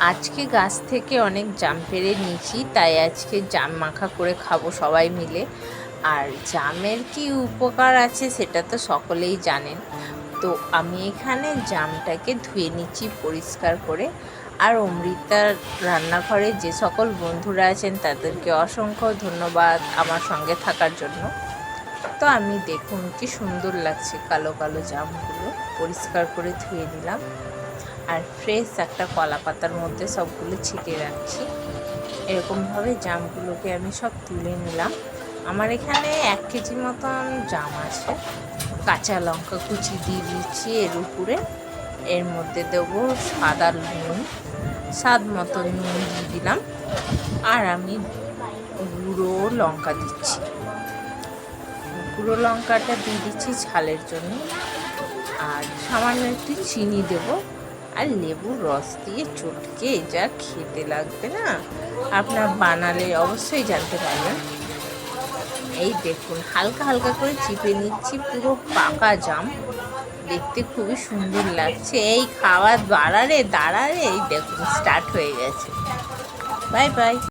আজকে গাছ থেকে অনেক জাম পেড়ে নিয়েছি, তাই আজকে জাম মাখা করে খাব সবাই মিলে। আর জামের কি উপকার আছে সেটা তো সকলেই জানেন। তো আমি এখানে জামটাকে ধুয়ে নিচ্ছি পরিষ্কার করে। আর অমৃতার রান্নাঘরে যে সকল বন্ধুরা আছেন, তাদেরকে অসংখ্য ধন্যবাদ আমার সঙ্গে থাকার জন্য। তো আমি দেখুন কি সুন্দর লাগছে কালো কালো জামগুলো। পরিষ্কার করে ধুয়ে নিলাম। আর ফ্রেশ একটা কলা পাতার মধ্যে সবগুলো ছিটিয়ে রাখছি। এরকমভাবে জামগুলোকে আমি সব তুলে নিলাম। আমার এখানে এক কেজি মতন জাম আছে। কাঁচা লঙ্কা কুচি দিয়ে দিচ্ছি এর উপরে। এর মধ্যে দেবো সাদা নুন। স্বাদ মতো নুন দিয়ে দিলাম। আর আমি গুঁড়ো লঙ্কা দিচ্ছি। গুঁড়ো লঙ্কাটা দিয়ে দিচ্ছি ঝালের জন্য। আর সামান্য একটু চিনি দেবো। আর লেবুর রস দিয়ে চটকে যা খেতে লাগবে না। আপনার বানালে অবশ্যই জানতে পারবেন। এই দেখুন, হালকা হালকা করে চিপে নিচ্ছি, পুরো পাকা জাম। দেখতে খুবই সুন্দর লাগছে। এই খাওয়া বাড়ারে দাঁড়ারে এই দেখুন স্টার্ট হয়ে গেছে। Bye bye